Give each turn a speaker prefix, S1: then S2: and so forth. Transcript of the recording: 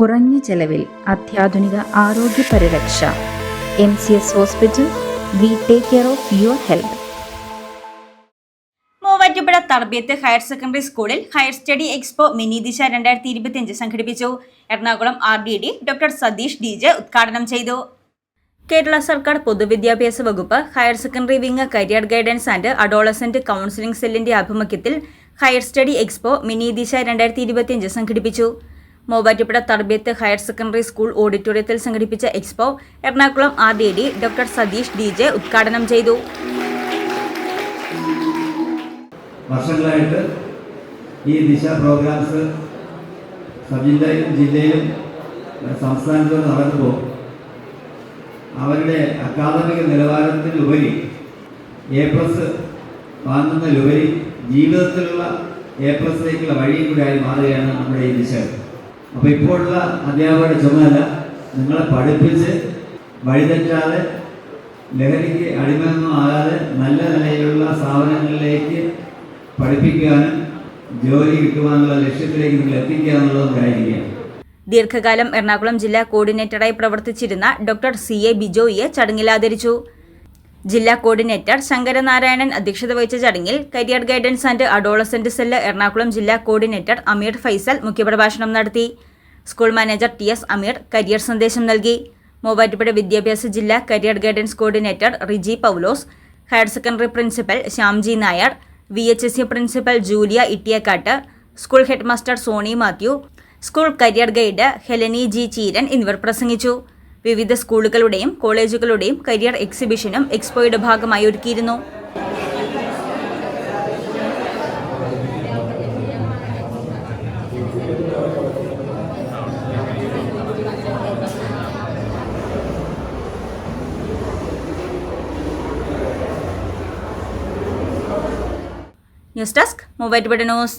S1: കുറഞ്ഞ ചെലവിൽ അത്യാധുനിക ആരോഗ്യ പരിരക്ഷ. M C S hospital we take care of your health.
S2: Muvattupuzha Tarbiyat higher secondary സ്കൂളിൽ higher study expo mini Disha രണ്ടായിരത്തി ഇരുപത്തിയഞ്ച് സംഘടിപ്പിച്ചു. Ernakulam R D D doctor Satheesh D J ഉദ്ഘാടനം ചെയ്തു. കേരള സർക്കാർ പൊതുവിദ്യാഭ്യാസ വകുപ്പ് higher secondary wing career guidance and adolescent counselling സെല്ലിന്റെ ആഭിമുഖ്യത്തിൽ higher study expo mini Disha രണ്ടായിരത്തി ഇരുപത്തിയഞ്ച് സംഘടിപ്പിച്ചു. Muvattupuzha Tharbiyath higher secondary school ഓഡിറ്റോറിയത്തിൽ സംഘടിപ്പിച്ച expo Ernakulam D doctor Satheesh D J ഉദ്ഘാടനം ചെയ്തു.
S3: വർഷങ്ങളായിട്ട് ഈ ദിശ പ്രോഗ്രാംസ് സബ്ജില്ലയിലും ജില്ലയിലും ജില്ലയിലും സംസ്ഥാനത്തും നടക്കുമ്പോൾ അവരുടെ അക്കാദമിക നിലവാരത്തിലുപരി എ പ്ലസ് വാങ്ങുന്നതിലുപരി ജീവിതത്തിലുള്ള എ പ്ലസിലേക്കുള്ള വഴിയും കൂടി ആയി മാറുകയാണ് നമ്മുടെ ഈ ദിശ അപ്പോൾ ഇപ്പോഴുള്ള അധ്യാപകരുടെ ചുമതല നിങ്ങളെ പഠിപ്പിച്ച് വഴിതെറ്റാതെ ലഹരിക്ക് അടിമയൊന്നും ആകാതെ നല്ല നിലയിലുള്ള സ്ഥാപനങ്ങളിലേക്ക് പഠിപ്പിക്കാനും ജോലി കിട്ടുവാനുള്ള ലക്ഷ്യത്തിലേക്ക് നിങ്ങൾ എത്തിക്കുക എന്നുള്ളത്
S2: ദീർഘകാലം എറണാകുളം ജില്ലാ കോർഡിനേറ്ററായി പ്രവർത്തിച്ചിരുന്ന ഡോക്ടർ സി എ ബിജോയിയെ ചടങ്ങിൽ ആദരിച്ചു. ജില്ലാ കോർഡിനേറ്റർ ശങ്കരനാരായണൻ അധ്യക്ഷത വഹിച്ച ചടങ്ങിൽ career guidance and adolescent cell Ernakulam ജില്ലാ കോർഡിനേറ്റർ അമീർ ഫൈസൽ മുഖ്യപ്രഭാഷണം നടത്തി. School manager T S Ameer career സന്ദേശം നൽകി. മൂവാറ്റുപുഴ വിദ്യാഭ്യാസ ജില്ലാ career guidance coordinator Riji Paulose higher secondary principal Shyamji Nair V H S C principal Julia Ittiyakkattu school headmaster Soni Mathew school career guide Heleni G Cheeran എന്നിവർ പ്രസംഗിച്ചു. വിവിധ സ്കൂളുകളുടെയും കോളേജുകളുടെയും career എക്സിബിഷനും എക്സ്പോയുടെ ഭാഗമായി ഒരുക്കിയിരുന്നു. News desk Muvattupuzha news.